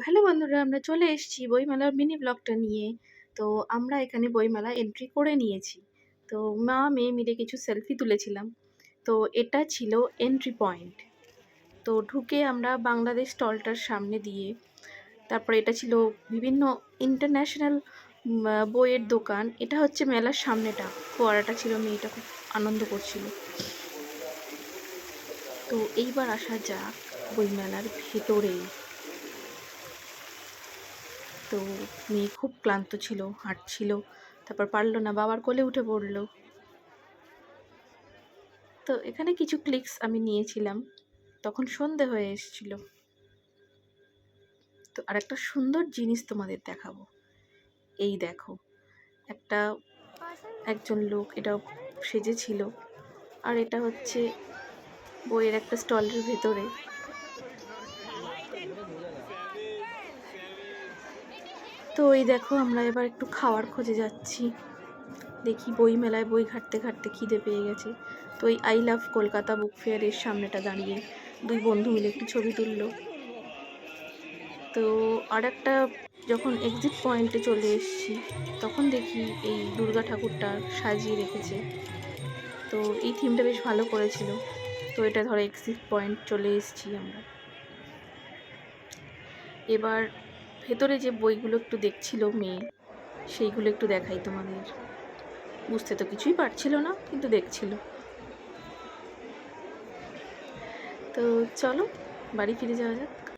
Hello বন্ধুরা, আমরা চলে এসেছি বইমেলার মিনি ব্লগটা নিয়ে। তো আমরা এখানে বইমেলা এন্ট্রি করে নিয়েছি। তো মা, মেয়ে মিলে কিছু সেলফি তুলেছিলাম। তো এটা ছিল এন্ট্রি পয়েন্ট তো ঢুকে আমরা বাংলাদেশ স্টলটার সামনে দিয়ে, তারপরে এটা ছিল বিভিন্ন ইন্টারন্যাশনাল বইয়ের দোকান। এটা হচ্ছে মেলার সামনেটা। ফোয়ারাটা ছিল, মেয়েটা খুব আনন্দ করছিল। তো এইবার আসা যাক বইমেলার ভেতরে তো মেয়ে খুব ক্লান্ত ছিল, হাঁটছিল, তারপর পারল না, বাবার কোলে উঠে পড়ল। তো এখানে কিছু ক্লিকস আমি নিয়েছিলাম, তখন সন্ধে হয়ে এসেছিল। তো আর একটা সুন্দর জিনিস তোমাদের দেখাবো। এই দেখো, একটা একজন লোক এটা সেজেছিল, আর এটা হচ্ছে বইয়ের একটা স্টলের ভেতরে। তো এই দেখো আমরা এবার একটু খাওয়ার খোঁজে যাচ্ছি। দেখি বই মেলায় বই ঘাটতে ঘাটতে খিদে পেয়ে গেছে। তো এই আই লাভ কলকাতা বুক ফেয়ারের সামনেটা দাঁড়িয়ে দুই বন্ধু মিলে একটু ছবি তুললো। তো আর একটা যখন এক্সিট পয়েন্টে চলে এসেছি, তখন দেখি এই দুর্গা ঠাকুরটা সাজিয়ে রেখেছে। তো এই থিমটা বেশ ভালো করেছিল। তো এটা ধরো এক্সিট পয়েন্ট চলে এসেছি আমরা। এবার ভেতরে যে বইগুলো একটু দেখছিল মেয়ে, সেইগুলো একটু দেখাই তোমাদের। বুঝতে তো কিছুই পারছিল না, কিন্তু দেখছিল। তো চলো, বাড়ি ফিরে যাওয়া যাক।